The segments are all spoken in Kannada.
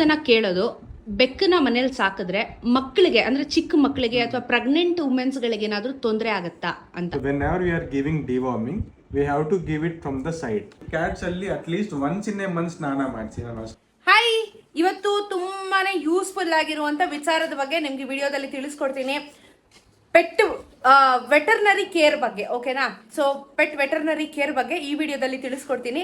ಜನ ಕೇಳೋದು ಬೆಕ್ಕನ್ನ ಮನೇಲಿ ಸಾಕಿದ್ರೆ ಮಕ್ಕಳಿಗೆ ಅಂದ್ರೆ ಚಿಕ್ಕ ಮಕ್ಕಳಿಗೆ ಅಥವಾ ಪ್ರೆಗ್ನೆಂಟ್ ವುಮೆನ್ಸ್ಗಳಿಗೆ ಏನಾದರೂ ತೊಂದರೆ ಆಗುತ್ತಾ ಅಂತ? When ever we are giving deworming we have to give it from the side cats ಅಲ್ಲಿ at least once in month ಸ್ನಾನ ಮಾಡಿಸಿ ನಾನು ಹಾಯ್ ಇವತ್ತು ತುಂಬಾನೇ ಯೂಸ್ಫುಲ್ ಆಗಿರುವಂತ ವಿಚಾರದ ಬಗ್ಗೆ ನಿಮ್ಗೆ ವಿಡಿಯೋದಲ್ಲಿ ತಿಳಿಸ್ಕೊಡ್ತೀನಿ. ಪೆಟ್ ವೆಟರ್ನರಿ ಕೇರ್ ಬಗ್ಗೆ ಓಕೆನಾ ಸೊ ಪೆಟ್ ವೆಟರ್ನರಿ ಕೇರ್ ಬಗ್ಗೆ ಈ ವಿಡಿಯೋದಲ್ಲಿ ತಿಳಿಸ್ಕೊಡ್ತೀನಿ.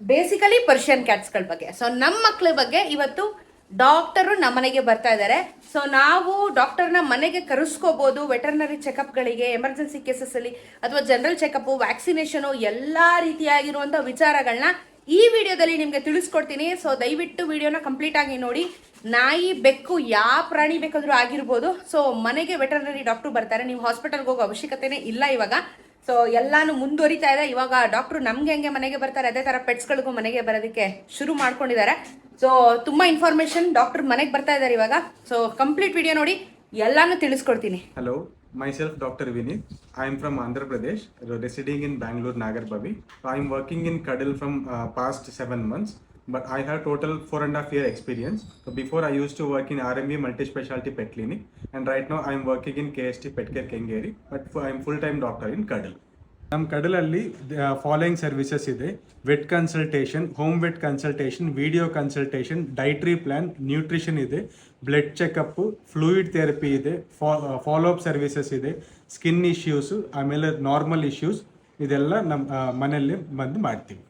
ಬೇಸಿಕಲಿ ಪರ್ಷಿಯನ್ ಕ್ಯಾಟ್ಸ್ಗಳ ಬಗ್ಗೆ. ಸೊ ನಮ್ಮ ಮಕ್ಕಳ ಬಗ್ಗೆ ಇವತ್ತು ಡಾಕ್ಟರು ನಮ್ಮನೆಗೆ ಬರ್ತಾ ಇದ್ದಾರೆ ಸೊ ನಾವು ಡಾಕ್ಟರ್ನ ಮನೆಗೆ ಕರೆಸ್ಕೋಬಹುದು ವೆಟರ್ನರಿ ಚೆಕಪ್ಗಳಿಗೆ ಎಮರ್ಜೆನ್ಸಿ ಕೇಸಸ್ಸಲ್ಲಿ ಅಥವಾ ಜನರಲ್ ಚೆಕಪ್ಪು ವ್ಯಾಕ್ಸಿನೇಷನು ಎಲ್ಲ ರೀತಿಯಾಗಿರುವಂಥ ವಿಚಾರಗಳನ್ನ ಈ ವಿಡಿಯೋದಲ್ಲಿ ನಿಮಗೆ ತಿಳಿಸ್ಕೊಡ್ತೀನಿ. ಸೊ ದಯವಿಟ್ಟು ವಿಡಿಯೋನ ಕಂಪ್ಲೀಟ್ ಆಗಿ ನೋಡಿ. ನಾಯಿ, ಬೆಕ್ಕು, ಯಾವ ಪ್ರಾಣಿ ಬೇಕಾದರೂ ಆಗಿರ್ಬೋದು. ಸೊ ಮನೆಗೆ ವೆಟರ್ನರಿ ಡಾಕ್ಟರ್ ಬರ್ತಾರೆ. ನೀವು ಹಾಸ್ಪಿಟಲ್ಗೆ ಹೋಗೋ ಅವಶ್ಯಕತೆನೇ ಇಲ್ಲ ಇವಾಗ. ಸೊ ಎಲ್ಲಾನು ಮುಂದುವರಿತಾ ಇದೆ. ಇವಾಗ ಡಾಕ್ಟರ್ ನಮ್ಗೆ ಹೆಂಗೆ ಮನೆಗೆ ಬರ್ತಾರೆ, ಅದೇ ತರ ಪೆಟ್ಸ್ಗಳಿಗೂ ಮನೆಗೆ ಬರೋದಕ್ಕೆ ಶುರು ಮಾಡ್ಕೊಂಡಿದ್ದಾರೆ. ಸೊ ತುಂಬಾ ಇನ್ಫಾರ್ಮೇಶನ್ ಡಾಕ್ಟರ್ ಮನೆಗೆ ಬರ್ತಾ ಇದ್ದಾರೆ ಇವಾಗ. ಸೊ ಕಂಪ್ಲೀಟ್ ವಿಡಿಯೋ ನೋಡಿ, ಎಲ್ಲಾನು ತಿಳಿಸ್ಕೊಡ್ತೀನಿ. Hello myself doctor Vineeth. I am from Andhra Pradesh residing in Bangalore Nagarbhavi I am working in Kadal from past seven months but I have total four and half year experience before I use to work in R M multi speciality pet clinic and right now I am working in K S T pet Kengeri but I am full time doctor in Kadal ನಮ್ಮ ಕಡಲಲ್ಲಿ ಫಾಲೋಯಿಂಗ್ ಸರ್ವಿಸಸ್ ಇದೆ. Vet consultation home vet consultation video consultation dietary plan nutrition ಇದೆ. ಬ್ಲಡ್ ಚೆಕಪ್ ಫ್ಲೂಯಿಡ್ ಥೆರಪಿ ಇದೆ. ಫಾಲೋ ಅಪ್ ಸರ್ವಿಸಸ್ ಇದೆ. ಸ್ಕಿನ್ ಇಶ್ಯೂಸು ಆಮೇಲೆ ನಾರ್ಮಲ್ ಇಶ್ಯೂಸ್ ಇದೆಲ್ಲ ನಮ್ಮ ಮನೆಯಲ್ಲಿ ಬಂದು ಮಾಡ್ತೀವಿ.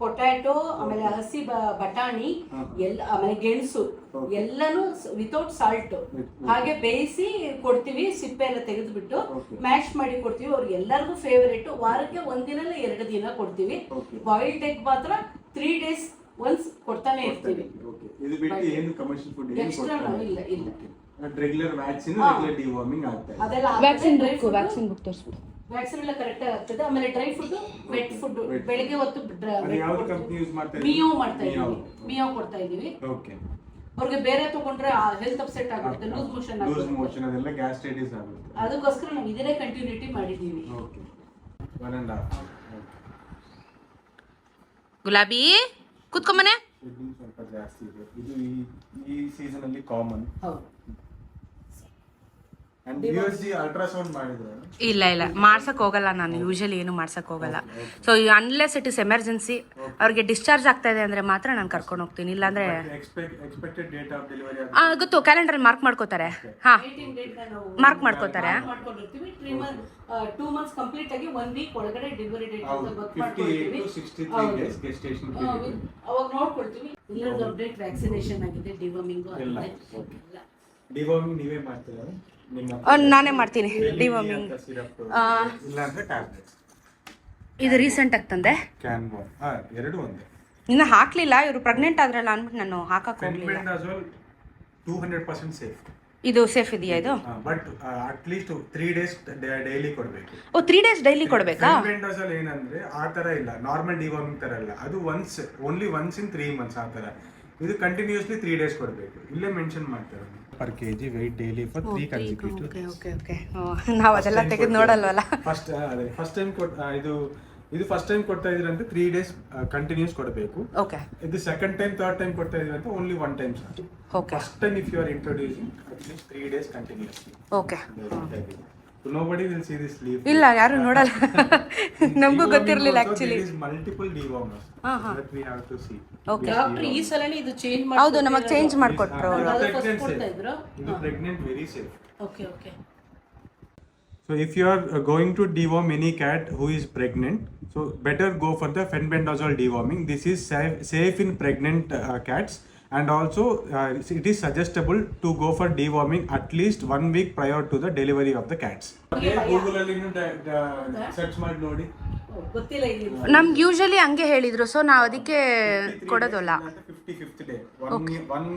ಪೊಟ್ಯಾಟೊ ಆಮೇಲೆ ಹಸಿ ಬ- ಬಟಾಣಿ ಎಲ್ಲ ಆಮೇಲೆ ಗೆಣಸು ಎಲ್ಲಾನು ವಿತೌಟ್ ಸಾಲ್ಟ್ ಹಾಗೆ ಬೇಯಿಸಿ ಕೊಡ್ತೀವಿ ಸಿಪ್ಪೆ ಎಲ್ಲ ತೆಗೆದುಬಿಟ್ಟು ಮ್ಯಾಶ್ ಮಾಡಿ ಕೊಡ್ತೀವಿ. ಅವ್ರಿಗೆ ಎಲ್ಲರಿಗೂ ಫೇವರೇಟ್ ವಾರಕ್ಕೆ ಒಂದಿನ ಎರಡು ದಿನ ಕೊಡ್ತೀವಿ. ಬಾಯ್ಲ್ಡ್ ಎಗ್ ಮಾತ್ರ ತ್ರೀ ಡೇಸ್ ಒನ್ಸ್ ಕೊಡ್ತಾನೆ ಇರ್ತೀವಿ. ಇದು ಬಿಟ್ಟು ಏನು ಕಮರ್ಷಿಯಲ್ ಫುಡ್ Extra ಇಲ್ಲ ಇಲ್ಲ. ರೆಗ್ಯುಲರ್ ವ್ಯಾಕ್ಸಿನ್ ರೆಗ್ಯುಲರ್ ಡಿವಾರ್ಮಿಂಗ್ ಆಗ್ತಾ ಇದೆ. ಅದೆಲ್ಲ ವ್ಯಾಕ್ಸಿನ್ ಬೇಕು ವ್ಯಾಕ್ಸಿನ್ ಬುಕ್ ತೋರಿಸ್ಬಿಟ್ಟು ವ್ಯಾಕ್ಸಿನ್ ಎಲ್ಲ ಕರೆಕ್ಟ್ ಆಗ್ತದೆ. ಆಮೇಲೆ ಡ್ರೈ ಫುಡ್ ವೆಟ್ ಫುಡ್ ಬೆಳಿಗ್ಗೆ ಹೊತ್ತು? ಮಿಯೋ ಮಾಡ್ತಾ ಮಿಯೋ. ಇದೀವಿ ಮಿಯೋ. ಕೊಡ್ತಾ ಇದೀವಿ ಓಕೆ ಅವ್ರಿಗೆ ಬೇರೆ ತಗೊಂಡ್ರೆ ಹೆಲ್ತ್ ಅಪ್ಸೆಟ್ ಆಗುತ್ತೆ. ಲೂಸ್ ಮೋಷನ್ ಲೂಸ್ ಆಗುತ್ತೆ. ಮೋಷನ್ ಅದೆಲ್ಲ ಗ್ಯಾಸ್ಟ್ರೈಟಿಸ್ ಆಗುತ್ತೆ. ಅದಕ್ಕೋಸ್ಕರ ನಾವು ಇದನ್ನೇ ಕಂಟಿನ್ಯೂಟಿ ಮಾಡಿದ್ದೀವಿ. ಓಕೆ ಒನ್ ಅಂಡ್ ಹಾಫ್ ಗುಲಾಬಿ ಕುತ್ಕೊಂಬನೆ ಮನೆ. ಸ್ವಲ್ಪ ಜಾಸ್ತಿ ಇದೆ. ಇದು ಈ ಈ ಸೀಸನ್ ಅಲ್ಲಿ ಕಾಮನ್ ಹೌದು and U S G ultrasound ಮಾಡಿದ್ರೆ ಇಲ್ಲ ಇಲ್ಲ. ಮಾಡ್ಸಕ್ ಹೋಗಲ್ಲ ನಾನು. ಯೂಶಲಿ ಏನು ಮಾಡ್ಸಕ್ ಹೋಗಲ್ಲ. So unless it is emergency ಅವ್ರಿಗೆ ಡಿಸ್ಚಾರ್ಜ್ ಆಗ್ತಾ ಇದೆ ಅಂದ್ರೆ ಮಾತ್ರ ನಾನು ಕರ್ಕೊಂಡು ಹೋಗ್ತೀನಿ. ಇಲ್ಲಾಂದ್ರೆ ಎಕ್ಸ್ಪೆಕ್ಟೆಡ್ ಡೇಟ್ ಆಫ್ ಡೆಲಿವರಿ ಆ, ಗೊತ್ತು. ಕ್ಯಾಲೆಂಡರ್ ಮಾರ್ಕ್ ಮಾಡ್ಕೋತಾರೆ. ಹಾ. ಏಯ್ಟೀನ್ ಡೇಟ್ ನಾವು ಮಾರ್ಕ್ ಮಾಡ್ಕೋತಾರೆ. ಡಿವರ್ಮಿಂಗ್ ನೀವೇ ಮಾಡ್ತೀರಾ? ನಾನೇ ಮಾಡ್ತೀನಿ ಡಿವಾಮಿಂಗ್ ಇದು ರೀಸೆಂಟ್ ಆಗಿ ತಂದೆ. ಎರಡು ಒಂದೇ. ಇನ್ನು ಹಾಕ್ಲಿಲ್ಲ ಇವರು ಪ್ರೆಗ್ನೆಂಟ್ ಆದ್ರಲ್ಲ ಅಂದ್ಬಿಟ್ಟು ನಾನು ಹಾಕಕ್ ಹೋಗ್ಲಿಲ್ಲ. Fenbendazole two hundred percent safe ಇದು ಸೇಫ್ ಇದೆಯಾ ಇದು? But at least three days daily ಕೊಡಬೇಕು. ಓ 3 ಡೇಸ್ ಡೈಲಿ ಕೊಡಬೇಕಾ? ಫೆನ್ಬೆಂಡಾಜೋಲ್ ಏನಂದ್ರೆ ಆ ತರ ಇಲ್ಲ ನಾರ್ಮಲ್ ಡಿವಾರ್ಮಿಂಗ್ ತರ ಇಲ್ಲ ಅದು once only once in three months ಆ ತರ. ಇದು ಕಂಟಿನ್ಯೂಸ್ಲಿ ತ್ರೀ ಡೇಸ್ ಕೊಡಬೇಕು. ಇಲ್ಲೇ ಮೆನ್ಷನ್ ಮಾಡ್ತಾರೆ. Per K G weight daily for three consecutive okay okay okay ನಾವು ಅದೆಲ್ಲ ತೆಗೆದು ನೋಡಲ್ವಲ್ಲ? ಫಸ್ಟ್ ಅದೇ ಫಸ್ಟ್ ಟೈಮ್ ಕೊಟ್ ಇದು ಇದು ಫಸ್ಟ್ ಟೈಮ್ ಕೊಡ್ತಾ ಇದ್ರಂತೆ ತ್ರೀ ಡೇಸ್ ಕಂಟಿನ್ಯೂಸ್ ಕೊಡಬೇಕು. ಓಕೆ ಇದು ಸೆಕೆಂಡ್ ಟೈಮ್ ಥರ್ಡ್ ಟೈಮ್ ಕೊಡ್ತಾ ಇದ್ರೆ ಅಂತ only one time okay first time if you are introducing at least three days continuously okay ಇಲ್ಲ ಯಾರು ನೋಡಲ್ಲ ನಮಗೂ ಗೊತ್ತಿರಲಿಲ್ಲ ಆಕ್ಚುಲಿ ಮಲ್ಟಿಪಲ್ ಡಿವಾರ್ಮರ್ಸ್ ಹಾ, ಹಾ. That we have to see okay doctor ಈ ಸಲನೇ ಇದು ಚೇಂಜ್ ಹೌದು ನಮಗೆ ಚೇಂಜ್ ಇದು pregnant very safe okay okay So if you are uh, going to deworm any cat who is pregnant, so better go for the fenbendazole deworming. This is safe, safe in pregnant uh, cats and also uh, it is suggestible to go for deworming at least one week prior to the delivery of the cats. Google ಅಲ್ಲಿ ಸರ್ಚ್ ಮಾಡಿ ನೋಡಿ ಗೊತ್ತಿಲ್ಲ ಇದು ನಮ್ಗೆ ಯೂಶಲಿ ಹಂಗೆ ಹೇಳಿದ್ರು ಸೊ ನಾವು ಅದಕ್ಕೆ ಕೊಡೋದಲ್ಲ fifty fifth day one one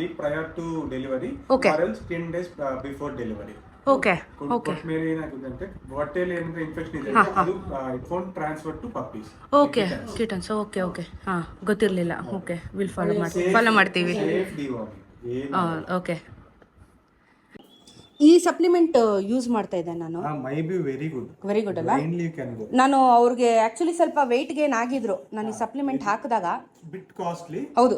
week prior to delivery Okay. Ten days before delivery okay okay ಮೇಲೆ ಏನಾಗುತ್ತೆ ಅಂದ್ರೆ ಏನಾದ್ರೆ ಇನ್ಫೆಕ್ಷನ್ ಇದೆ ಅದು phone transfer to puppies okay kittens okay okay ಹಾಂ ಗೊತ್ತಿರಲಿಲ್ಲ. ಓಕೆ ವಿಲ್ ಫಾಲೋ ಮಾಡ್ತೀವಿ. ಫಾಲೋ ಮಾಡ್ತೀವಿ. ಓಕೆ ಈ ಸಪ್ಲಿಮೆಂಟ್ ಯೂಸ್ ಮಾಡ್ತಾ ಇದ್ದೆ ನಾನು. Maybe very good very good ಅಲ್ಲ. ನಾನು ಅವ್ರಿಗೆ ಆಕ್ಚುಲಿ ಸ್ವಲ್ಪ ವೆಯ್ಟ್ ಗೇನ್ ಆಗಿದ್ರು. ನಾನು ಈ ಸಪ್ಲಿಮೆಂಟ್ ಹಾಕಿದಾಗ ಬಿಟ್ ಕಾಸ್ಟ್ಲಿ ಹೌದು.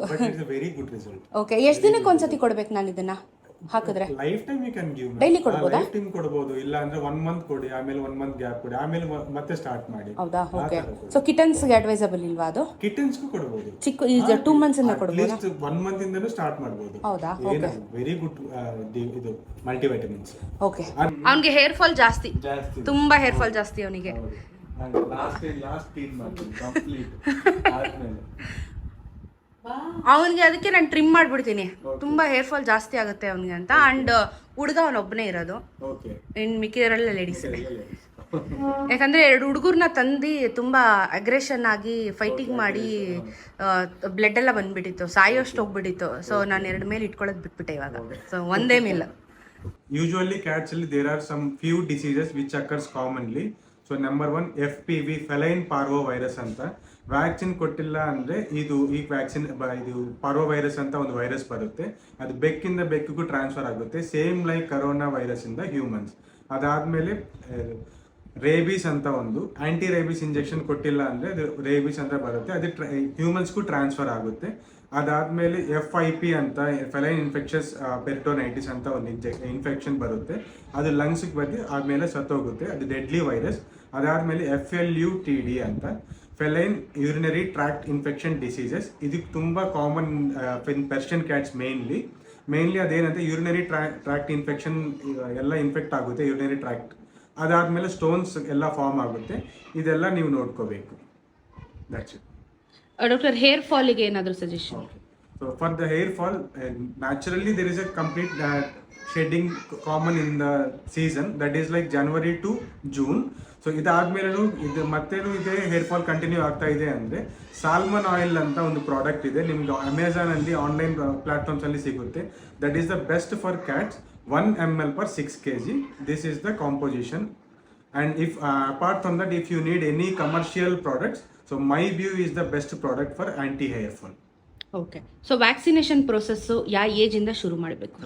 Very good result. ಓಕೆ ಎಷ್ಟು ದಿನಕ್ಕೆ ಒಂದ್ಸತಿ ಕೊಡ್ಬೇಕು ನಾನು ಇದನ್ನ? ಹಾಕಿದ್ರೆ? Lifetime you can give daily ಕೊಡ್ಬೋದಾ? ಲೈಫ್ ಟೈಮ್ ಕೊಡಬಹುದು ಇಲ್ಲ ಅಂದ್ರೆ ಒನ್ ಮಂತ್ ಕೊಡಿ ಆಮೇಲೆ ಒನ್ ಮಂತ್ ಗ್ಯಾಪ್ ಕೊಡಿ ಆಮೇಲೆ ಮತ್ತೆ ಸ್ಟಾರ್ಟ್ ಮಾಡಿ. ಹೌದಾ? ಓಕೆ ಸೊ ಕಿಟನ್ಸ್ಗೆ ಅಡ್ವೈಸಬಲ್ ಇಲ್ವಾ ಅದು? ಕಿಟನ್ಸ್ಗೂ ಕೊಡಬಹುದು ಚಿಕ್ಕ ಈಗ ಟೂ ಮಂತ್ಸ್ ಇಂದ ಕೊಡಬಹುದು ಅಟ್ಲೀಸ್ಟ್ ಒನ್ ಮಂತ್ ಇಂದನೂ ಸ್ಟಾರ್ಟ್ ಮಾಡಬಹುದು ಹೌದಾ? ಓಕೆ ವೆರಿ ಗುಡ್ ಇದು ಮಲ್ಟಿವೈಟಮಿನ್ಸ್ ಓಕೆ ಅವನಿಗೆ ಹೇರ್ ಫಾಲ್ ಜಾಸ್ತಿ. ಜಾಸ್ತಿ. ತುಂಬಾ ಹೇರ್ ಫಾಲ್ ಜಾಸ್ತಿ ಅವನಿಗೆ. ಲಾಸ್ಟ್ ಲಾಸ್ಟ್ ಕ್ಲೀನ್ ಮಾಡ್ತೀನಿ ಕಂಪ್ಲೀಟ್ ಆದ್ಮೇಲೆ. ಅವನಿಗೆ ಅದಕ್ಕೆ ನಾನು ಟ್ರಿಮ್ ಮಾಡ್ಬಿಡ್ತೀನಿ. ತುಂಬಾ ಹೇರ್ ಫಾಲ್ ಜಾಸ್ತಿ ಆಗುತ್ತೆ ಅವನಿಗೆ ಅಂತ. ಅಂಡ್ ಹುಡುಗ ಅವನೊಬ್ಬನೇ ಇರೋದು. ಓಕೆ ಇನ್ ಮಿಕ್ಕಿದರೆಲ್ಲ ಲೇಡೀಸ್ ಯಾಕಂದ್ರೆ ಎರಡು ಹುಡುಗರ್ನ ತಂದು ತುಂಬಾ ಅಗ್ರೆಷನ್ ಆಗಿ ಫೈಟಿಂಗ್ ಮಾಡಿ ಬ್ಲಡ್ ಎಲ್ಲ ಬಂದ್ಬಿಟ್ಟಿತ್ತು. ಸಾಯೋಷ್ಟು ಹೋಗ್ಬಿಟ್ಟಿತ್ತು. ಸೊ ನಾನು ಎರಡು ಮೇಲೆ ಇಟ್ಕೊಳ್ಳೋದು ಬಿಟ್ಬಿಟ್ಟೆ ಇವಾಗ. ಸೊ ಒಂದೇ ಮೇಲ್. ಯೂಶುವಲಿ ಕ್ಯಾಟ್ಸ್ ಅಲ್ಲಿ there are some few diseases which occurs commonly so number one F P V feline parvo virus ಅಂತ. ವ್ಯಾಕ್ಸಿನ್ ಕೊಟ್ಟಿಲ್ಲ ಅಂದ್ರೆ ಇದು ಈ ವ್ಯಾಕ್ಸಿನ್ ಇದು ಪರೋ ವೈರಸ್ ಅಂತ ಒಂದು ವೈರಸ್ ಬರುತ್ತೆ. ಅದು ಬೆಕ್ಕಿಂದ ಬೆಕ್ಕಿಗೂ ಟ್ರಾನ್ಸ್ಫರ್ ಆಗುತ್ತೆ. ಸೇಮ್ ಲೈಕ್ ಕರೋನಾ ವೈರಸ್ ಇಂದ ಹ್ಯೂಮನ್ಸ್ ಅದಾದ್ಮೇಲೆ ರೇಬೀಸ್ ಅಂತ ಒಂದು ಆ್ಯಂಟಿ ರೇಬೀಸ್ ಇಂಜೆಕ್ಷನ್ ಕೊಟ್ಟಿಲ್ಲ ಅಂದ್ರೆ ಅದು ರೇಬೀಸ್ ಅಂತ ಬರುತ್ತೆ. ಅದು ಹ್ಯೂಮನ್ಸ್ಗೂ ಟ್ರಾನ್ಸ್ಫರ್ ಆಗುತ್ತೆ. ಅದಾದ್ಮೇಲೆ ಎಫ್ ಐ ಪಿ ಅಂತ ಫೆಲೈನ್ ಇನ್ಫೆಕ್ಷಸ್ ಪೆರಿಟೋನೈಟಿಸ್ ಅಂತ ಒಂದು ಇನ್ಫೆಕ್ಷನ್ ಬರುತ್ತೆ. ಅದು ಲಂಗ್ಸ್ಗೆ ಬಂದು ಆದ್ಮೇಲೆ ಸತ್ತೋಗುತ್ತೆ. ಅದು ಡೆಡ್ಲಿ ವೈರಸ್ ಅದಾದ್ಮೇಲೆ F L U T D ಅಂತ. Feline urinary tract infection diseases ಇದಕ್ಕೆ ತುಂಬ common Persian cats mainly mainly ಅದೇನಂತೆ urinary tract infection ಎಲ್ಲ ಇನ್ಫೆಕ್ಟ್ ಆಗುತ್ತೆ ಯೂರಿನರಿ ಟ್ರ್ಯಾಕ್ಟ್ ಅದಾದಮೇಲೆ ಸ್ಟೋನ್ಸ್ ಎಲ್ಲ ಫಾರ್ಮ್ ಆಗುತ್ತೆ. ಇದೆಲ್ಲ ನೀವು ನೋಡ್ಕೋಬೇಕು. ದಟ್ಸ್ ಇಟ್ ಡಾಕ್ಟರ್ ಹೇರ್ ಫಾಲಿಗೆ ಏನಾದರೂ suggestion So for the hair fall, there naturally there is a complete in the season. That is like January to June. So ಇದಾದ್ಮೇಲೂ ಇದು ಮತ್ತೇನು ಇದೆ? ಹೇರ್ ಫಾಲ್ ಕಂಟಿನ್ಯೂ ಆಗ್ತಾ ಇದೆ ಅಂದ್ರೆ ಸಾಲ್ಮನ್ ಆಯಿಲ್ ಅಂತ ಒಂದು ಪ್ರಾಡಕ್ಟ್ ಇದೆ. ನಿಮ್ಗೆ ಅಮೆಝಾನ್ ಅಲ್ಲಿ ಆನ್ಲೈನ್ ಪ್ಲಾಟ್ಫಾರ್ಮ್ಸ್ ಅಲ್ಲಿ ಸಿಗುತ್ತೆ. That is the best for cats one M L per six K G this is the composition and if apart from that if you need any commercial commercial so my my view the best product for for anti fall okay so vaccination process ಯಾವ ಇಂದ ಶುರು ಮಾಡಬೇಕು?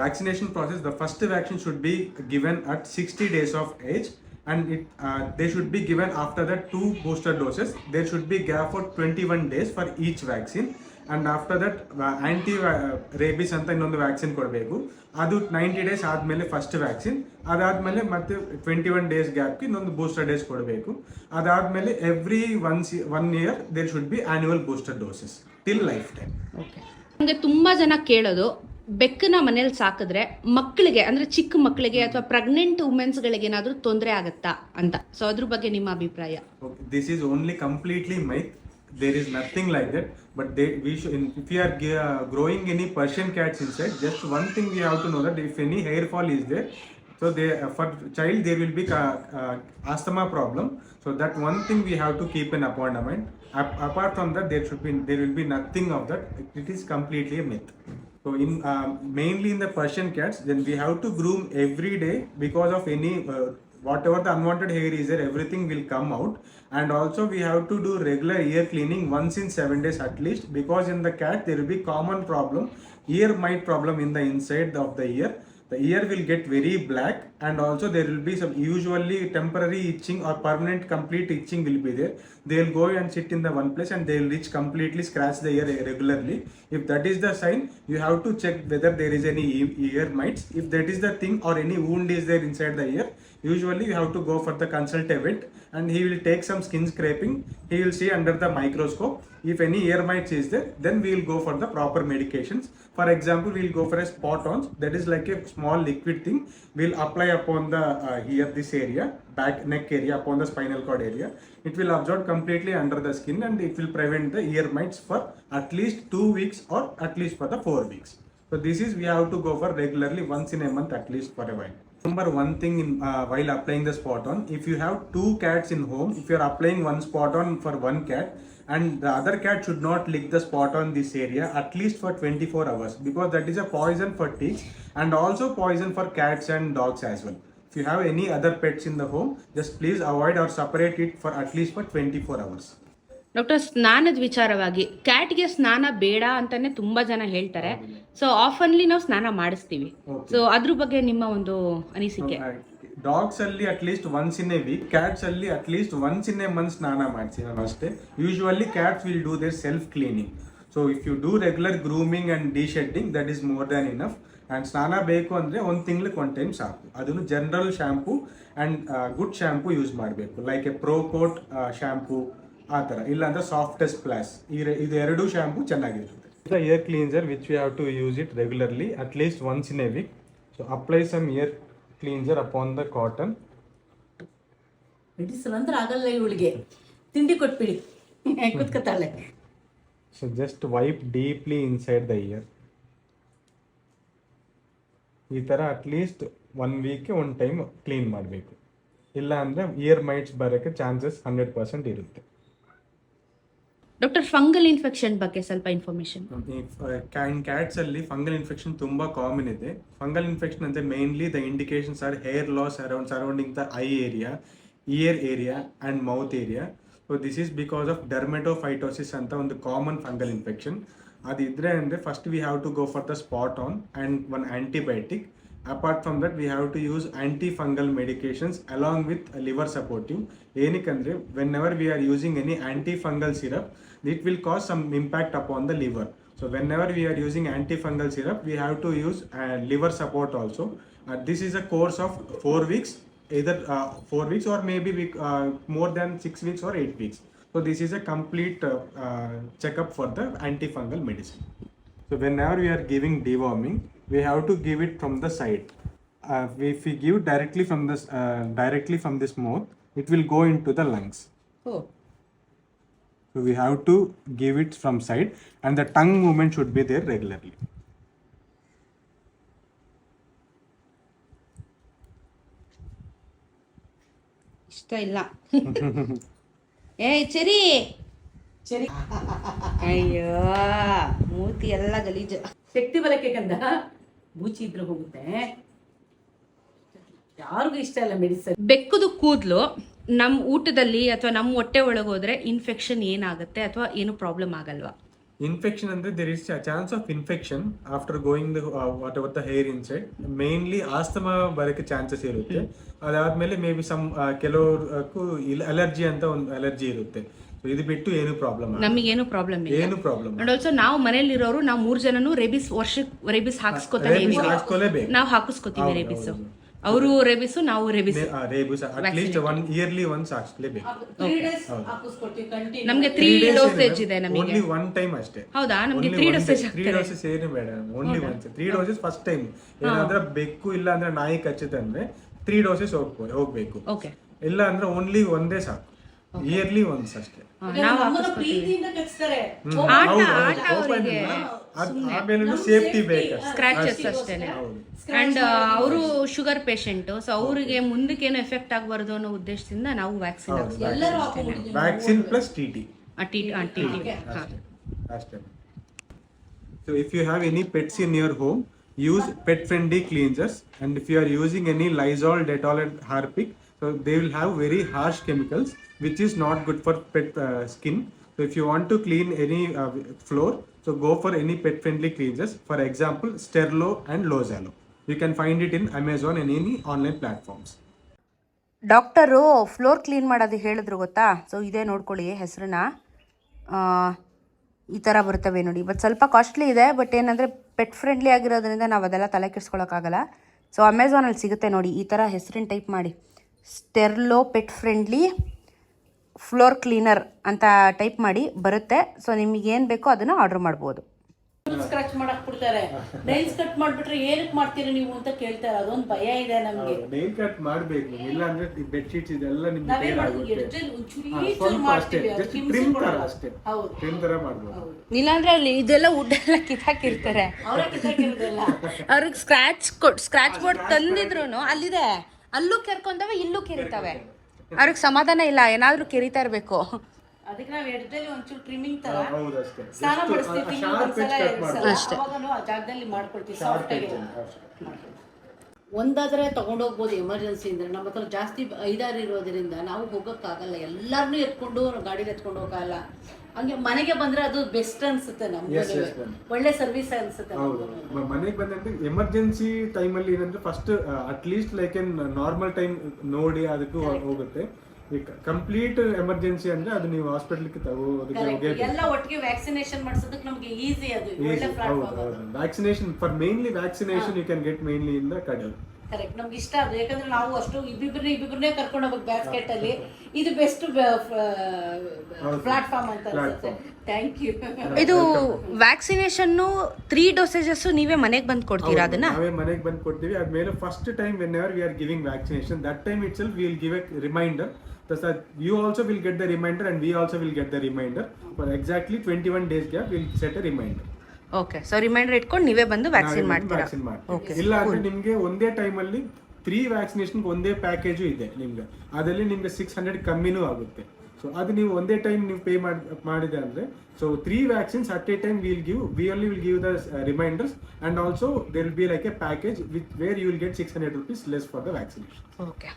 Vaccination process the first vaccine should be given at 60 days of age. And it uh, they should be given after that two booster doses. There should be gap for 21 days for each vaccine. And after that anti rabies ಅಂತ ಇನ್ನೊಂದು ವ್ಯಾಕ್ಸಿನ್ ಕೊಡಬೇಕು. ಅದು ನೈಂಟಿ ಡೇಸ್ ಆದಮೇಲೆ ಫಸ್ಟ್ ವ್ಯಾಕ್ಸಿನ್ ಅದಾದಮೇಲೆ ಮತ್ತೆ ಟ್ವೆಂಟಿ ಒನ್ ಡೇಸ್ ಗ್ಯಾಪ್ಗೆ ಇನ್ನೊಂದು ಬೂಸ್ಟರ್ ಡೇಸ್ ಕೊಡಬೇಕು. ಅದಾದಮೇಲೆ every once one year there should be annual booster doses till lifetime okay ನಮಗೆ ತುಂಬ ಜನ ಕೇಳೋದು ಬೆಕ್ಕನ ಮನೇಲಿ ಸಾಕಿದ್ರೆ ಮಕ್ಕಳಿಗೆ ಅಂದ್ರೆ ಚಿಕ್ಕ ಮಕ್ಕಳಿಗೆ ಅಥವಾ ಪ್ರೆಗ್ನೆಂಟ್ ವುಮೆನ್ಸ್ಗಳಿಗೆ ಏನಾದರೂ ತೊಂದರೆ ಆಗುತ್ತಾ ಅಂತ? ಸೊ ಅದ್ರ ಬಗ್ಗೆ ನಿಮ್ಮ ಅಭಿಪ್ರಾಯ? This is only completely myth there is nothing like that but they we should in if you are growing any Persian cats inside just one thing you have to know that if any hair fall is they so they for child they will be asthma problem so that one thing we have to keep an appointment apart from that there should be there will be nothing of that it is completely myth So in um, mainly in the Persian cats, then we have to groom every day because of any uh, whatever the unwanted hair is there, everything will come out. And also we have to do regular ear cleaning once in seven days at least because in the cat there will be common problem, ear mite problem in the inside of the ear. The ear will get very black and also there will be some usually temporary itching or permanent complete itching will be there. They'll go and sit in the one place and they'll reach completely scratch the ear regularly. If that is the sign, you have to check whether there is any ear mites. If that is the thing or any wound is there inside the ear, usually you have to go for the consult a vet and he will take some skin scraping. He will see under the microscope. If any ear mites is there, then we will go for the proper medications. For example, we will go for a spot on that is like a small liquid thing. We'll apply upon the uh, here this area, back neck area, upon the spinal cord area. It will absorb completely under the skin and it will prevent the ear mites for at least two weeks or at least for the four weeks. So this is we have to go for regularly once in a month at least for a while. Remember one thing in uh, while applying the spot on. If you have two cats in home, if you are applying one spot on for one cat, and the other cat should not lick the spot on this area at least for 24 hours because that is a poison for ticks and also poison for cats and dogs as well. If you have any other pets in the home, just please avoid or separate it for at least for 24 hours. Doctor ಸ್ನಾನದ ವಿಚಾರವಾಗಿ ಕ್ಯಾಟ್ಗೆ ಸ್ನಾನ ಬೇಡ ಅಂತಾನೆ ತುಂಬಾ ಜನ ಹೇಳ್ತಾರೆ. ಸೊ ಆಫನ್ಲಿ ನಾವು ಸ್ನಾನ ಮಾಡಿಸ್ತೀವಿ. ಸೊ ಅದ್ರ ಬಗ್ಗೆ ನಿಮ್ಮ ಒಂದು ಅನಿಸಿಕೆ? ಡಾಗ್ಸ್ ಅಲ್ಲಿ at least once in a week cats ಅಲ್ಲಿ at least once in a month ಸ್ನಾನ ಮಾಡಿಸಿ ನಾನು ಅಷ್ಟೇ. Usually cats will do their self cleaning so if you do regular grooming and deshedding that is more than enough and ಸ್ನಾನ ಬೇಕು ಅಂದ್ರೆ ಒಂದು ತಿಂಗ್ಳಿಗೆ ಒನ್ ಟೈಮ್ ಸಾಕು. ಅದನ್ನು general shampoo and good shampoo use ಮಾಡಬೇಕು. Like a pro coat shampoo ಆ ಥರ. ಇಲ್ಲಾಂದ್ರೆ ಸಾಫ್ಟೆಸ್ಟ್ ಪ್ಲಾಸ್ ಈ ಎರಡು ಶಾಂಪೂ ಚೆನ್ನಾಗಿರುತ್ತೆ ear cleanser which we have to use it regularly at least once in a week so apply some ear cleanser upon the cotton medicine ಅಂದ್ರೆ ಆಗಲ್ಲ ಇವಳಿಗೆ. ತಿಂಡಿ ಕೊಟ್ಬಿಡಿ. ಕುತ್ಕೊತಾಳೆ. So just wipe deeply inside the ear ಈ ಥರ ಅಟ್ಲೀಸ್ಟ್ ಒನ್ ವೀಕ್ಗೆ ಒನ್ ಟೈಮ್ ಕ್ಲೀನ್ ಮಾಡಬೇಕು. ಇಲ್ಲ ಅಂದರೆ ಇಯರ್ ಮೈಟ್ಸ್ ಬರೋಕ್ಕೆ ಚಾನ್ಸಸ್ ಹಂಡ್ರೆಡ್ ಪರ್ಸೆಂಟ್ ಇರುತ್ತೆ. ಡಾಕ್ಟರ್ ಫಂಗಲ್ ಇನ್ಫೆಕ್ಷನ್ ಬಗ್ಗೆ ಸ್ವಲ್ಪ ಇನ್ಫಾರ್ಮೇಶನ್ ಇನ್ ಕ್ಯಾಟ್ಸ್ ಅಲ್ಲಿ ಫಂಗಲ್ ಇನ್ಫೆಕ್ಷನ್ ತುಂಬಾ ಕಾಮನ್ ಇದೆ. ಫಂಗಲ್ ಇನ್ಫೆಕ್ಷನ್ ಅಂದ್ರೆ mainly the indications are hair loss around surrounding the eye area ear area and mouth area so this is because of dermatophytosis ಅಂತ ಒಂದು ಕಾಮನ್ ಫಂಗಲ್ ಇನ್ಫೆಕ್ಷನ್ ಅದಿದ್ರೆ ಅಂದ್ರೆ first we have to go for the spot on and one antibiotic apart from that we have to use antifungal medications along with liver supportive ಏನಕ್ಕಂದ್ರೆ whenever we are using any anti fungal syrup it will cause some impact upon the liver. So whenever we are using antifungal syrup, we have to use uh, liver support also. Uh, this is a course of four weeks, either uh, four weeks or maybe uh, more than six weeks or eight weeks. So this is a complete uh, uh, checkup for the antifungal medicine. So whenever we are giving deworming, we have to give it from the side. Uh, if we give directly from this uh, directly from this mouth, it will go into the lungs. So we have to give it from side and the tongue movement should be there regularly. ಇಷ್ಟ ಇಲ್ಲ ಏಯ್ ಚರಿ ಚರಿ ಅಯ್ಯೋ ಮೂತಿ ಎಲ್ಲ ಗಲೀಜು ಶಕ್ತಿ ಬಲಕ್ಕೆ ಕಂದ ಬೂಚಿ ಇದ್ರೆ ಹೋಗುತ್ತೆ ಯಾರಿಗೂ ಇಷ್ಟ ಇಲ್ಲ ಮೆಡಿಸನ್ ಬೆಕ್ಕದು ಕೂದಲು ನಮ್ಮ ಊಟದಲ್ಲಿ ಅಥವಾ ನಮ್ಮ ಹೊಟ್ಟೆ ಒಳಗೆ ಹೋದ್ರೆ ಇನ್ಫೆಕ್ಷನ್ ಏನಾಗುತ್ತೆ ಅಥವಾ ಏನು ಪ್ರಾಬ್ಲಮ್ ಆಗಲ್ವಾ? ಇನ್ಫೆಕ್ಷನ್ ಅಂದ್ರೆ there is chance of infection after going the water the hair inside mainly asthma ಬರೋಕ್ಕೆ ಚಾನ್ಸಸ್ ಇರುತ್ತೆ. ಅದಾದ್ಮೇಲೆ ಮೇ ಬಿ ಸಮ್ ಕೆಲವ್ರಕ್ಕೂ ಅಲರ್ಜಿ ಅಂತ ಒಂದು ಅಲರ್ಜಿ ಇರುತ್ತೆ. ಸೊ ಇದು ಬಿಟ್ಟು ಏನು ಪ್ರಾಬ್ಲಮ್ ನಮಗೇನು ಪ್ರಾಬ್ಲಮ್ ಇಲ್ಲ. ಏನು ಪ್ರಾಬ್ಲಮ್ ಅಂಡ್ ಆಲ್ಸೋ ನಾವು ಮನೇಲಿರೋರು ನಾವು ಮೂರ್ ಜನನು ರೇಬಿಸ್ ವರ್ಷಕ್ಕೆ ರೇಬಿಸ್ ಹಾಕ್ಸ್ಕೊತಾನೆ ನಾವು ಹಾಕಿಸ್ಕೊತೀವಿ ರೇಬಿಸ್. ಅವರು ರೇಬಿಸು ನಾವು rabies. Rabies. At least one yearly once ಹಾಕ್ಸ್ಲೇಬೇಕು ನಮ್ಗೆ ತ್ರೀ ಡೋಸೇಜ್ ಇದೆ ನಮಗೆ. ಓನ್ಲಿ ಒನ್ ಟೈಮ್ ಅಷ್ಟೇ. ಹೌದಾ? ನಮಗೆ ತ್ರೀ ಡೋಸೇಜ್ ತ್ರೀ ಡೋಸಸ್ ಏನು ಬೇಡ. Only once three doses first time ಏನಾದ್ರೆ ಬೆಕ್ಕು ಇಲ್ಲ ಅಂದ್ರೆ ನಾಯಿ ಕಚ್ಚುತ್ತೆ ಅಂದ್ರೆ ತ್ರೀ ಡೋಸಸ್ ಹೋಗ್ಬೋದು ಹೋಗ್ಬೇಕು. ಓಕೆ ಇಲ್ಲ ಅಂದ್ರೆ ಓನ್ಲಿ ಒಂದೇ ಸಾಕು. ಇಯರ್ಲಿ ಒನ್ಸ್ ಅಷ್ಟೇ. ನಮ್ಮನ್ನ ಪ್ರೀತಿಯಿಂದ ಕಚ್ತಾರೆ ಆಟ ಆಟ ಅವರಿಗೆ ಅದ್ ಆಮೇಲೆ ಸೇಫ್ಟಿ ಬೇಕು. ಸ್ಕ್ರಾಚಸ್ ಅಷ್ಟೇನೆ. ಅಂಡ್ ಅವರು ಶುಗರ್ ಪೇಷಂಟ್ ಸೊ ಅವರಿಗೆ ಮುಂದಕ್ಕೆ ಏನು ಎಫೆಕ್ಟ್ ಆಗಬಾರ್ದು ಅನ್ನೋ ಉದ್ದೇಶದಿಂದ ನಾವು vaccine vaccine plus T T T T ಅಷ್ಟೇ So if you have any pets in your home use pet-friendly cleansers. And if you are using any Lysol, Dettol, and Harpic, so they will have very harsh chemicals, which is not good for pet uh, skin. So if you want to clean any uh, floor, so go for any pet-friendly cleansers. For example, Sterlo and Lozalo. You can find it in Amazon and any online platforms. Doctor floor clean ಮಾಡೋದು ಹೇಳಿದ್ರು ಗೊತ್ತಾ ಸೊ ಇದೇ ನೋಡ್ಕೊಳ್ಳಿ ಹೆಸರನ್ನ ಈ ಥರ ಬರ್ತವೆ ನೋಡಿ ಬಟ್ ಸ್ವಲ್ಪ ಕಾಸ್ಟ್ಲಿ ಇದೆ ಬಟ್ ಏನಂದರೆ ಪೆಟ್ ಫ್ರೆಂಡ್ಲಿ ಆಗಿರೋದ್ರಿಂದ ನಾವು ಅದೆಲ್ಲ ತಲೆ ಕೆಡಿಸ್ಕೊಳಕ್ಕಾಗಲ್ಲ ಸೊ ಅಮೆಝಾನಲ್ಲಿ ಸಿಗುತ್ತೆ ನೋಡಿ ಈ ಥರ ಹೆಸರಿನ ಟೈಪ್ ಮಾಡಿ ಸ್ಟೆರ್ಲೋ ಪೆಟ್ ಫ್ರೆಂಡ್ಲಿ ಫ್ಲೋರ್ ಕ್ಲೀನರ್ ಅಂತ ಟೈಪ್ ಮಾಡಿ ಬರುತ್ತೆ. ಸೊ ನಿಮಗೆ ಏನು ಬೇಕೋ ಅದನ್ನು ಆರ್ಡರ್ ಮಾಡ್ಬೋದು. ಸ್ಕ್ರಾಚ್ ಮಾಡಕ್ ಬಿಡ್ತಾರೆ. ನೈಲ್ಸ್ ಕಟ್ ಮಾಡ್ಬಿಟ್ರೆ ಏನಕ್ಕೆ ಮಾಡ್ತೀರಿ ನೀವು ಅಂತ ಕೇಳ್ತಾರೆ. ಅದೊಂದು ಭಯ ಇದೆ ನಮಗೆ. ನೈಲ್ ಕಟ್ ಮಾಡಬೇಕು. ಇಲ್ಲ ಅಂದ್ರೆ ಬೆಡ್ಶೀಟ್ಸ್ ಇದೆಲ್ಲ ನಿಮ್ಗೆ ನಾವೇನ್ ಬೇಡ ಮಾಡ್ತೀವಿ? ಎಡ್ಜಲ್ಲಿ ಒಂಚೂರು ಅಷ್ಟೇ ಮಾಡ್ತೀವಿ ಅದು ಜಸ್ಟ್ ಹಿಂಸೆ ಟ್ರಿಮ್ ತರ. ಅಷ್ಟೇ. ಹೌದು. ಟ್ರಿಮ್ ತರ ಮಾಡ್ಬೋದು. ಇಲ್ಲಾಂದ್ರೆ ಅಲ್ಲಿ ಇದೆಲ್ಲ ವುಡ್ ಎಲ್ಲ ಕಿತ್ತಾಕಿರ್ತಾರೆ. ಅವರೇ ಕಿತ್ತಾಕಿರೋದೆಲ್ಲ. ಅವ್ರಿಗೆ ಸ್ಕ್ರಾಚ್ ಕೊಟ್ ಸ್ಕ್ರಾಚ್ ಬೋರ್ಡ್ ತಂದಿದ್ರು ಅಲ್ಲಿದೆ. ಅಲ್ಲೂ ಕೆರ್ಕೊಂಡವೆ ಇಲ್ಲೂ ಕೆರಿತಾವೆ. ಅವ್ರಿಗೆ ಸಮಾಧಾನ ಇಲ್ಲ ಏನಾದ್ರೂ ಕೆರಿತಾ ಇರಬೇಕು. ಅದಕ್ಕೆ ನಾವು ಎಡ್ಜಲ್ಲಿ ಒಂಚೂರು ಟ್ರಿಮ್ಮಿಂಗ್ ತರ ಅಷ್ಟೇ. ಸ್ನಾನ ಮಾಡಿಸ್ತೀವಿ ಆ ಜಾಗದಲ್ಲಿ ಮಾಡ್ಕೊಳ್ತೀವಿ ಸಾಫ್ಟ್ ಆಗಿ. ಒಂದಾದ್ರೆ ತಗೊಂಡೋಗ್ಬೋದು ಎಮರ್ಜೆನ್ಸಿ ಅಂದ್ರೆ ನಮ್ಮ ಹತ್ರ ಜಾಸ್ತಿ ಐದಾರು ಇರೋದ್ರಿಂದ ನಾವು ಹೋಗೋಕ್ಕಾಗಲ್ಲ. ಎಲ್ಲರನ್ನೂ ಎತ್ಕೊಂಡು ಗಾಡೀಲಿ ಎತ್ಕೊಂಡು ಹೋಗಲ್ಲ. ಹಂಗೆ ಮನೆಗೆ ಬಂದ್ರೆ ಅದು ಬೆಸ್ಟ್ ಅನ್ಸುತ್ತೆ ನಮ್ಗೆ. ಒಳ್ಳೆ ಸರ್ವಿಸ್ ಅನ್ಸುತ್ತೆ. ಮನೆಗೆ ಬಂದಂತೆ ಎಮರ್ಜೆನ್ಸಿ ಟೈಮಲ್ಲಿ ಏನಂದ್ರೆ first at least like an normal time ನೋಡಿ ಅದಕ್ಕೂ ಹೋಗುತ್ತೆ. ಕಂಪ್ಲೀಟ್ ಎಮರ್ಜೆನ್ಸಿ ಅಂದ್ರೆ ಅದು ನೀವು ಹಾಸ್ಪಿಟಲ್ಗೆ ತಗೋ ಅದಕ್ಕೆ ಹೋಗೇ ಎಲ್ಲ ಒಟ್ಟಿಗೆ ವ್ಯಾಕ್ಸಿನೇಷನ್ ಮಾಡಿಸೋದಕ್ಕೆ ನಮಗೆ ಈಸಿ ಅದು ಒಳ್ಳೆ platform vaccination for mainly vaccination you can get mainly in the ಕಡಲ್ ಕರೆಕ್ಟ್ ನಮ್ಗೆ ಇಷ್ಟ ಅದು. ಯಾಕಂದ್ರೆ ನಾವು ಅಷ್ಟು ಇಬ್ಬಿಬ್ಬರನ್ನ ಇಬ್ಬಿಬ್ಬರನ್ನೇ ಕರ್ಕೊಂಡು ಹೋಗ್ಬೇಕು ಬ್ಯಾಸ್ಕೆಟ್ ಅಲ್ಲಿ. ಇದು ಬೆಸ್ಟ್ ಪ್ಲಾಟ್ಫಾರ್ಮ್ ಅಂತ ಅನ್ಸುತ್ತೆ. ಥ್ಯಾಂಕ್ ಯು ಇದು ವ್ಯಾಕ್ಸಿನೇಷನ್ನು ತ್ರೀ ಡೋಸೇಜಸ್ ನೀವೇ ಮನೆಗೆ ಬಂದು ಕೊಡ್ತೀರಾ ಅದನ್ನ? ನಾವೇ ಮನೆಗೆ ಬಂದು ಕೊಡ್ತೀವಿ. ಆದ್ಮೇಲೆ first time whenever we are giving vaccination that time it's will give a reminder you also will get the reminder and we also will get the reminder for exactly twenty one days gap will set a reminder okay so reminder ಇಟ್ಕೊಂಡು ನೀವೇ ಬಂದು ವ್ಯಾಕ್ಸಿನ್ ಮಾಡ್ತೀರಾ? ವ್ಯಾಕ್ಸಿನ್ ಮಾಡ್ತೀವಿ. ಇಲ್ಲ ಅಂದ್ರೆ ನಿಮ್ಗೆ ಒಂದೇ ಟೈಮಲ್ಲಿ ತ್ರೀ ವ್ಯಾಕ್ಸಿನೇಷನ್ ಒಂದೇ ಪ್ಯಾಕೇಜು ಇದೆ ನಿಮ್ಗೆ. ಅದರಲ್ಲಿ ನಿಮ್ಗೆ ಸಿಕ್ಸ್ ಹಂಡ್ರೆಡ್ ಕಮ್ಮಿನೂ ಆಗುತ್ತೆ. ಸೊ ಅದು ನೀವು ಒಂದೇ ಟೈಮ್ ನೀವು ಪೇ ಮಾಡಿದೆ ಅಂದ್ರೆ so three vaccines at a time will give we only will give the reminders and also there will be like a package with where you will get six hundred rupees less for the vaccination okay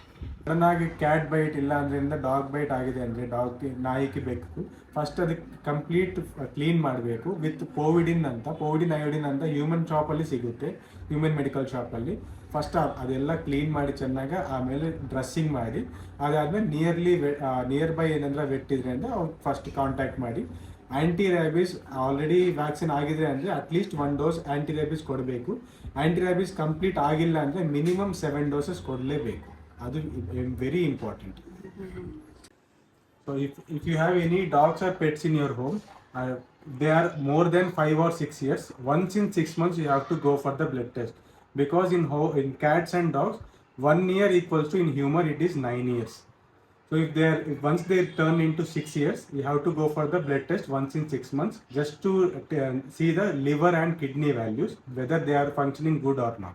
ಚೆನ್ನಾಗಿ ಕ್ಯಾಟ್ ಬೈಟ್ ಇಲ್ಲ ಅಂದ್ರಿಂದ ಡಾಗ್ ಬೈಟ್ ಆಗಿದೆ ಅಂದರೆ ಡಾಗ್ ನಾಯಿಗೆ ಬೇಕು. ಫಸ್ಟ್ ಅದಕ್ಕೆ ಕಂಪ್ಲೀಟ್ ಕ್ಲೀನ್ ಮಾಡಬೇಕು ವಿತ್ ಕೋವಿಡಿನ್ ಅಂತ ಕೋವಿಡಿನ್ ಅಯೋಡಿನ್ ಅಂತ ಹ್ಯೂಮನ್ ಶಾಪಲ್ಲಿ ಸಿಗುತ್ತೆ ಹ್ಯೂಮನ್ ಮೆಡಿಕಲ್ ಶಾಪಲ್ಲಿ ಫಸ್ಟ್ ಅದೆಲ್ಲ ಕ್ಲೀನ್ ಮಾಡಿ ಚೆನ್ನಾಗಿ ಆಮೇಲೆ ಡ್ರೆಸ್ಸಿಂಗ್ ಮಾಡಿ, ಅದಾದ್ಮೇಲೆ ನಿಯರ್ಲಿ ನಿಯರ್ ಬೈ ಏನಂದ್ರೆ ವೆಟ್ ಇದ್ರೆ ಅಂದರೆ ಅವ್ರು ಫಸ್ಟ್ ಕಾಂಟ್ಯಾಕ್ಟ್ ಮಾಡಿ. ಆ್ಯಂಟಿ ರ್ಯಾಬಿಸ್ ಆಲ್ರೆಡಿ ವ್ಯಾಕ್ಸಿನ್ ಆಗಿದೆ ಅಂದರೆ at least one dose anti rabies ಕೊಡಬೇಕು. ಆ್ಯಂಟಿ ರ್ಯಾಬಿಸ್ ಕಂಪ್ಲೀಟ್ ಆಗಿಲ್ಲ ಅಂದರೆ ಮಿನಿಮಮ್ ಸೆವೆನ್ ಡೋಸಸ್ ಕೊಡಲೇಬೇಕು. ಅದು very important so if if you have any dogs or pets in your home they are more than five or six years once in six months you have to go for the blood test because in ಹೋ in cats and dogs one year equals to in human it is nine years So if they are if once they turn into six years, you have to go for the blood test once in six months just to uh, see the liver and kidney values whether they are functioning good or not.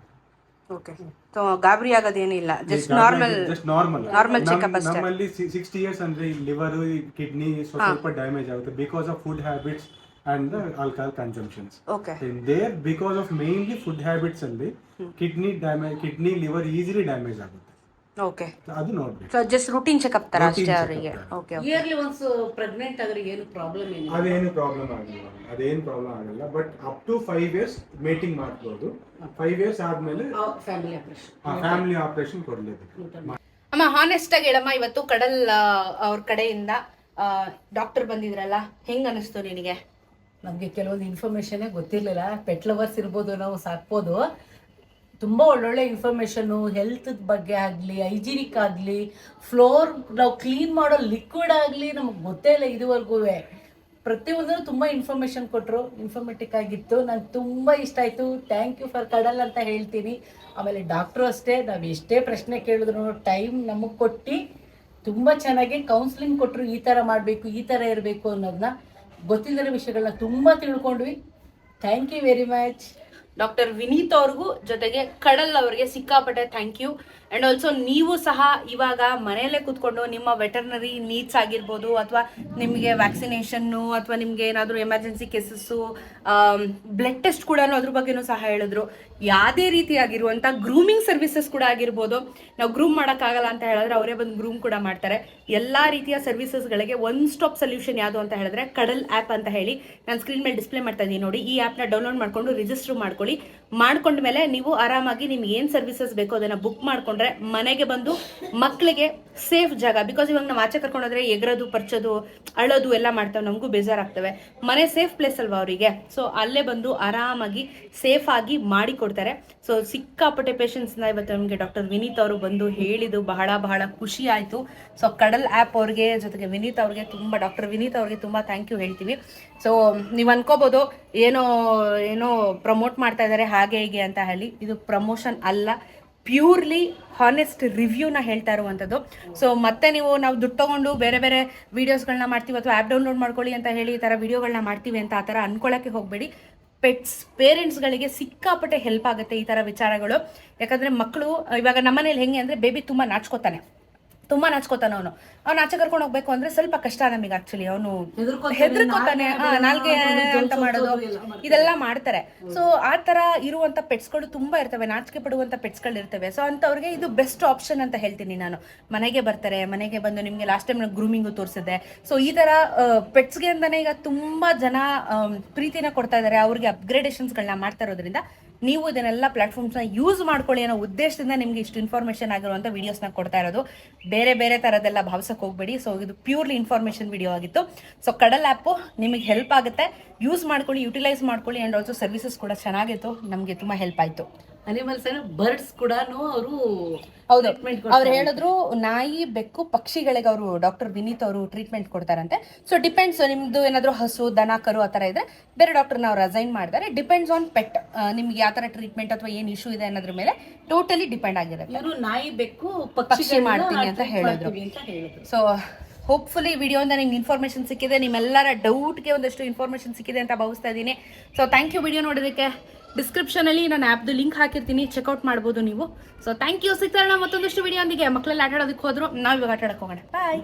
Okay so ಗಾಬರಿ ಆಗೋದೇನಿಲ್ಲ just normal just normal Normal checkup ಅಷ್ಟೇ. ನಮ್ಮಲ್ಲಿ ಸಿಕ್ಸ್ಟಿ ಇಯರ್ಸ್ ಅಂದ್ರೆ ಲಿವರ್ ಕಿಡ್ನಿ ಸ್ವಲ್ಪ ಡ್ಯಾಮೇಜ್ ಆಗುತ್ತೆ because of food habits and alcohol consumptions okay there because of mainly food habits ಅಲ್ಲಿ kidney damage kidney liver easily damage ಆಗುತ್ತೆ. ಓಕೆ ಅದು ನೋಡ್ಬೇಕು. ಸೊ ಜಸ್ಟ್ ರೂಟೀನ್ ಚೆಕಪ್ ತರ ಅಷ್ಟೇ ಅವರಿಗೆ. ಓಕೆ ಇಯರ್ಲಿ ಒನ್ಸ್ ಪ್ರೆಗ್ನೆಂಟ್ ಆದ್ರೆ ಏನು ಪ್ರಾಬ್ಲಮ್ ಏನಿಲ್ಲ? ಅದೇನು ಪ್ರಾಬ್ಲಮ್ ಆಗಿಲ್ಲ. ಅದೇನು ಪ್ರಾಬ್ಲಮ್ ಆಗಲ್ಲ. But up to five years mating ಮಾಡ್ಬೋದು. ಫೈವ್ ಇಯರ್ಸ್ ಆದ್ಮೇಲೆ ಫ್ಯಾಮಿಲಿ ಆಪರೇಷನ್ ಫ್ಯಾಮಿಲಿ ಆಪರೇಷನ್ ಕೊಡ್ಲೇಬೇಕು. ಅಮ್ಮ ಹಾನೆಸ್ಟ್ ಆಗಿ ಹೇಳಮ್ಮ ಇವತ್ತು ಕಡಲ್ ಅವ್ರ ಕಡೆಯಿಂದ ಡಾಕ್ಟರ್ ಬಂದಿದ್ರಲ್ಲ ಹೆಂಗ್ ಅನಿಸ್ತು ನಿನಗೆ? ನಮಗೆ ಕೆಲವೊಂದು ಇನ್ಫಾರ್ಮೇಷನೇ ಗೊತ್ತಿರಲಿಲ್ಲ. ಪೆಟ್ ಲವರ್ಸ್ ಇರ್ಬೋದು, ನಾವು ಸಾಕ್ಬೋದು. ತುಂಬ ಒಳ್ಳೊಳ್ಳೆ ಇನ್ಫಾರ್ಮೇಷನ್ನು ಹೆಲ್ತ್ ಬಗ್ಗೆ ಆಗಲಿ ಹೈಜೀನಿಕ್ ಆಗಲಿ ಫ್ಲೋರ್ ನಾವು ಕ್ಲೀನ್ ಮಾಡೋ ಲಿಕ್ವಿಡ್ ಆಗಲಿ ನಮಗೆ ಗೊತ್ತೇ ಇಲ್ಲ ಇದುವರೆಗೂ ಪ್ರತಿಯೊಂದೂ ತುಂಬ ಇನ್ಫಾರ್ಮೇಷನ್ ಕೊಟ್ಟರು ಇನ್ಫಾರ್ಮೇಟಿಕ್ ಆಗಿತ್ತು. ನಂಗೆ ತುಂಬ ಇಷ್ಟ ಆಯಿತು. ಥ್ಯಾಂಕ್ ಯು ಫಾರ್ ಕಡಲ್ ಅಂತ ಹೇಳ್ತೀನಿ. ಆಮೇಲೆ ಡಾಕ್ಟ್ರು ಅಷ್ಟೇ, ನಾವು ಎಷ್ಟೇ ಪ್ರಶ್ನೆ ಕೇಳಿದ್ರು ಟೈಮ್ ನಮಗೆ ಕೊಟ್ಟು ತುಂಬ ಚೆನ್ನಾಗಿ ಕೌನ್ಸಿಲಿಂಗ್ ಕೊಟ್ಟರು ಈ ಥರ ಮಾಡಬೇಕು, ಈ ಥರ ಇರಬೇಕು ಅನ್ನೋದನ್ನ ಗೊತ್ತಿಲ್ಲದ ವಿಷಯಗಳನ್ನ ತುಂಬ ತಿಳ್ಕೊಂಡ್ವಿ. Thank you very much doctor Vineeth ಅವ್ರಿಗೂ ಜೊತೆಗೆ ಕಡಲ್ ಅವರಿಗೆ ಸಿಕ್ಕಾಪಟ್ಟೆ ಥ್ಯಾಂಕ್ ಯು ಅಂಡ್ ಆಲ್ಸೋ ನೀವು ಸಹ ಇವಾಗ ಮನೆಯಲ್ಲೇ ಕೂತ್ಕೊಂಡು ನಿಮ್ಮ ವೆಟರ್ನರಿ ನೀಡ್ಸ್ ಆಗಿರ್ಬೋದು ಅಥವಾ ನಿಮಗೆ ವ್ಯಾಕ್ಸಿನೇಷನ್ನು ಅಥವಾ ನಿಮಗೆ ಏನಾದರೂ ಎಮರ್ಜೆನ್ಸಿ ಕೇಸಸ್ಸು ಬ್ಲಡ್ ಟೆಸ್ಟ್ ಕೂಡ ಅದ್ರ ಬಗ್ಗೆನೂ ಸಹ ಹೇಳಿದ್ರು. ಯಾವುದೇ ರೀತಿಯಾಗಿರುವಂಥ ಗ್ರೂಮಿಂಗ್ ಸರ್ವಿಸಸ್ ಕೂಡ ಆಗಿರ್ಬೋದು. ನಾವು ಗ್ರೂಮ್ ಮಾಡೋಕ್ಕಾಗಲ್ಲ ಅಂತ ಹೇಳಿದ್ರೆ ಅವರೇ ಬಂದು ಗ್ರೂಮ್ ಕೂಡ ಮಾಡ್ತಾರೆ. ಎಲ್ಲ ರೀತಿಯ ಸರ್ವಿಸಸ್ಗಳಿಗೆ ಒನ್ ಸ್ಟಾಪ್ ಸೊಲ್ಯೂಷನ್ ಯಾವುದು ಅಂತ ಹೇಳಿದ್ರೆ ಕಡಲ್ ಆ್ಯಪ್ ಅಂತ ಹೇಳಿ. ನಾನು ಸ್ಕ್ರೀನ್ ಮೇಲೆ ಡಿಸ್ಪ್ಲೇ ಮಾಡ್ತಾ ಇದ್ದೀನಿ ನೋಡಿ. ಈ ಆ್ಯಪ್ನ ಡೌನ್ಲೋಡ್ ಮಾಡಿಕೊಂಡು ರಿಜಿಸ್ಟರ್ ಮಾಡ್ಕೊಳ್ಳಿ. ಮಾಡ್ಕೊಂಡ ಮೇಲೆ ನೀವು ಆರಾಮಾಗಿ ನಿಮ್ಗೆ ಏನು ಸರ್ವಿಸಸ್ ಬೇಕೋ ಅದನ್ನು ಬುಕ್ ಮಾಡಿಕೊಂಡ್ರೆ ಮನೆಗೆ ಬಂದು ಮಕ್ಕಳಿಗೆ ಸೇಫ್ ಜಾಗ. ಬಿಕಾಸ್ ಇವಾಗ ನಾವು ಆಚೆ ಕರ್ಕೊಂಡೋದ್ರೆ ಎಗರೋದು, ಪರ್ಚೋದು, ಅಳೋದು ಎಲ್ಲ ಮಾಡ್ತಾವೆ. ನಮಗೂ ಬೇಜಾರಾಗ್ತವೆ. ಮನೆ ಸೇಫ್ ಪ್ಲೇಸ್ ಅಲ್ವಾ ಅವರಿಗೆ? ಸೊ ಅಲ್ಲೇ ಬಂದು ಆರಾಮಾಗಿ ಸೇಫ್ ಆಗಿ ಮಾಡಿ ಕೊಡ್ತಾರೆ. ಸೊ ಸಿಕ್ಕಾಪಟ್ಟೆ ಪೇಷನ್ಸ್ನ ಇವತ್ತು ನಮಗೆ ಡಾಕ್ಟರ್ ವಿನೀತ್ ಅವರು ಬಂದು ಹೇಳಿದ್ದು ಬಹಳ ಬಹಳ ಖುಷಿ ಆಯಿತು. ಸೊ ಕಡಲ್ ಆ್ಯಪ್ ಅವ್ರಿಗೆ ಜೊತೆಗೆ ವಿನೀತ್ ಅವ್ರಿಗೆ ತುಂಬ ಡಾಕ್ಟರ್ ವಿನೀತ್ ಅವ್ರಿಗೆ ತುಂಬ ಥ್ಯಾಂಕ್ ಯು ಹೇಳ್ತೀವಿ. ಸೊ ನೀವು ಅನ್ಕೋಬೋದು ಏನೋ ಏನೋ ಪ್ರಮೋಟ್ ಮಾಡ್ತಾ ಇದ್ದಾರೆ ಹಾಗೆ ಹೀಗೆ ಅಂತ ಹೇಳಿ. ಇದು ಪ್ರಮೋಷನ್ ಅಲ್ಲ ಪ್ಯೂರ್ಲಿ ಹಾನೆಸ್ಟ್ ರಿವ್ಯೂನ ಹೇಳ್ತಾ ಇರುವಂಥದ್ದು ಸೊ ಮತ್ತೆ ನೀವು ನಾವು ದುಡ್ಡು ತೊಗೊಂಡು ಬೇರೆ ಬೇರೆ ವೀಡಿಯೋಸ್ಗಳನ್ನ ಮಾಡ್ತೀವಿ, ಅಥವಾ ಆ್ಯಪ್ ಡೌನ್ಲೋಡ್ ಮಾಡ್ಕೊಳ್ಳಿ ಅಂತ ಹೇಳಿ ಈ ಥರ ವೀಡಿಯೋಗಳನ್ನ ಮಾಡ್ತೀವಿ ಅಂತ ಆ ಥರ ಅನ್ಕೊಳ್ಳೋಕ್ಕೆ ಹೋಗಬೇಡಿ. ಪೆಟ್ಸ್ ಪೇರೆಂಟ್ಸ್ಗಳಿಗೆ ಸಿಕ್ಕಾಪಟ್ಟೆ ಹೆಲ್ಪ್ ಆಗುತ್ತೆ ಈ ಥರ ವಿಚಾರಗಳು. ಯಾಕಂದರೆ ಮಕ್ಕಳು, ಇವಾಗ ನಮ್ಮನೇಲಿ ಹೆಂಗೆ ಅಂದರೆ ಬೇಬಿ ತುಂಬ ನಾಚ್ಕೋತಾನೆ. ತುಂಬಾ ನಾಚ್ಕೋತಾನ ಅವನು ಅವ್ನು ಆಚೆ ಕರ್ಕೊಂಡು ಹೋಗ್ಬೇಕು ಅಂದ್ರೆ ಸ್ವಲ್ಪ ಕಷ್ಟ ನಮಗೆ ಆಕ್ಚುಲಿ ಅವನು ಹೆದರ್ಕೊತಾನೆ, ನಾಲ್ಗೆ ಅಂತ ಮಾಡೋದು. ಇದೆಲ್ಲ ಮಾಡ್ತಾರೆ. ಸೊ ಆ ತರ ಇರುವಂತ ಪೆಟ್ಸ್ಗಳು ತುಂಬಾ ಇರ್ತವೆ ನಾಚಿಕೆ ಪಡುವಂತ ಪೆಟ್ಸ್ಗಳು ಇರ್ತವೆ. ಸೊ ಅಂತವ್ರಿಗೆ ಇದು ಬೆಸ್ಟ್ ಆಪ್ಷನ್ ಅಂತ ಹೇಳ್ತೀನಿ ನಾನು. ಮನೆಗೆ ಬರ್ತಾರೆ ಮನೆಗೆ ಬಂದು ನಿಮಗೆ ಲಾಸ್ಟ್ ಟೈಮ್ ಗ್ರೂಮಿಂಗು ತೋರಿಸಿದೆ ಸೊ ಈ ತರ ಪೆಟ್ಸ್ಗೆ ಅಂತಾನೆ ಈಗ ತುಂಬಾ ಜನ ಪ್ರೀತಿನ ಕೊಡ್ತಾ ಇದಾರೆ. ಅವ್ರಿಗೆ ಅಪ್ಗ್ರೇಡೇಷನ್ಸ್ಗಳನ್ನ ಮಾಡ್ತಾ ಇರೋದ್ರಿಂದ ನೀವು ಇದನ್ನೆಲ್ಲ ಪ್ಲಾಟ್ಫಾರ್ಮ್ಸ್ನ ಯೂಸ್ ಮಾಡ್ಕೊಳ್ಳಿ ಅನ್ನೋ ಉದ್ದೇಶದಿಂದ ನಿಮಗೆ ಇಷ್ಟು ಇನ್ಫಾರ್ಮೇಷನ್ ಆಗಿರುವಂಥ ವೀಡಿಯೋಸ್ನ ಕೊಡ್ತಾ ಇರೋದು. ಬೇರೆ ಬೇರೆ ಥರದ್ದೆಲ್ಲ ಭಾವಿಸೋಕೆ ಹೋಗಬೇಡಿ. ಸೊ ಇದು ಪ್ಯೂರ್ಲಿ ಇನ್ಫಾರ್ಮೇಷನ್ ವಿಡಿಯೋ ಆಗಿತ್ತು. ಸೊ ಕಡಲ್ ಆ್ಯಪು ನಿಮಗೆ ಹೆಲ್ಪ್ ಆಗುತ್ತೆ. ಯೂಸ್ ಮಾಡ್ಕೊಳ್ಳಿ ಯುಟಿಲೈಸ್ ಮಾಡ್ಕೊಳ್ಳಿ ಆ್ಯಂಡ್ ಆಲ್ಸೋ ಸರ್ವಿಸಸ್ ಕೂಡ ಚೆನ್ನಾಗಿತ್ತು. ನಮಗೆ ತುಂಬ ಹೆಲ್ಪ್ ಆಯಿತು. ಅನಿಮಲ್ಸ್ ಬರ್ಡ್ಸ್ ಕೂಡ ಅವರು ಹೌದು. ಅವ್ರು ಹೇಳಿದ್ರು ನಾಯಿ ಬೆಕ್ಕು ಪಕ್ಷಿಗಳಿಗೆ ಅವರು ಡಾಕ್ಟರ್ ವಿನೀತ್ ಅವರು ಟ್ರೀಟ್ಮೆಂಟ್ ಕೊಡ್ತಾರಂತೆ. ಸೊ ಡಿಪೆಂಡ್ಸ್ ನಿಮ್ದು ಏನಾದರೂ ಹಸು ದನ ಕರು ಆ ಥರ ಇದ್ರೆ ಬೇರೆ ಡಾಕ್ಟರ್ನ ಅವ್ರು ಅಸೈನ್ ಮಾಡ್ತಾರೆ. ಡಿಪೆಂಡ್ಸ್ ಆನ್ ಪೆಟ್ ನಿಮ್ಗೆ ಯಾವ ಥರ ಟ್ರೀಟ್ಮೆಂಟ್ ಅಥವಾ ಏನು ಇಶ್ಯೂ ಇದೆ ಅನ್ನೋದ್ರ ಮೇಲೆ ಟೋಟಲಿ ಡಿಪೆಂಡ್ ಆಗಿರುತ್ತೆ. ಇವರು ನಾಯಿ ಬೆಕ್ಕು ಪಕ್ಷಿ ಮಾಡ್ತೀನಿ ಅಂತ ಹೇಳಿದ್ರು. ಅಂತ ಹೇಳಿದ್ರು. ಸೊ ಹೋಪ್ಫುಲಿ ವಿಡಿಯೋಯಿಂದ ನಿಮ್ಗೆ ಇನ್ಫಾರ್ಮೇಷನ್ ಸಿಕ್ಕಿದೆ. ನಿಮ್ಮೆಲ್ಲರ ಡೌಟ್ಗೆ ಒಂದಷ್ಟು ಇನ್ಫಾರ್ಮೇಷನ್ ಸಿಕ್ಕಿದೆ ಅಂತ ಭಾವಿಸ್ತಾ ಇದ್ದೀನಿ. ಸೊ ಥ್ಯಾಂಕ್ ಯು ವಿಡಿಯೋ ನೋಡೋದಕ್ಕೆ ಡಿಸ್ಕ್ರಿಪ್ಷನಲ್ಲಿ ನಾನು ಆ್ಯಪ್ದು ಲಿಂಕ್ ಹಾಕಿರ್ತೀನಿ. ಚೆಕ್ಔಟ್ ಮಾಡ್ಬೋದು ನೀವು. ಸೊ ಥ್ಯಾಂಕ್ ಯು ಸಿಗ್ತಾರಣ ಮತ್ತೊಂದಷ್ಟು ವಿಡಿಯೋ ಮಕ್ಕಳೆಲ್ಲ ಆಟ ಆಡೋದಕ್ಕೆ ಹೋದ್ರು. ನಾವು ಇವಾಗ ಆಟ ಆಡಕ್ಕೆ ಹೋಗೋಣ. ಬಾಯ್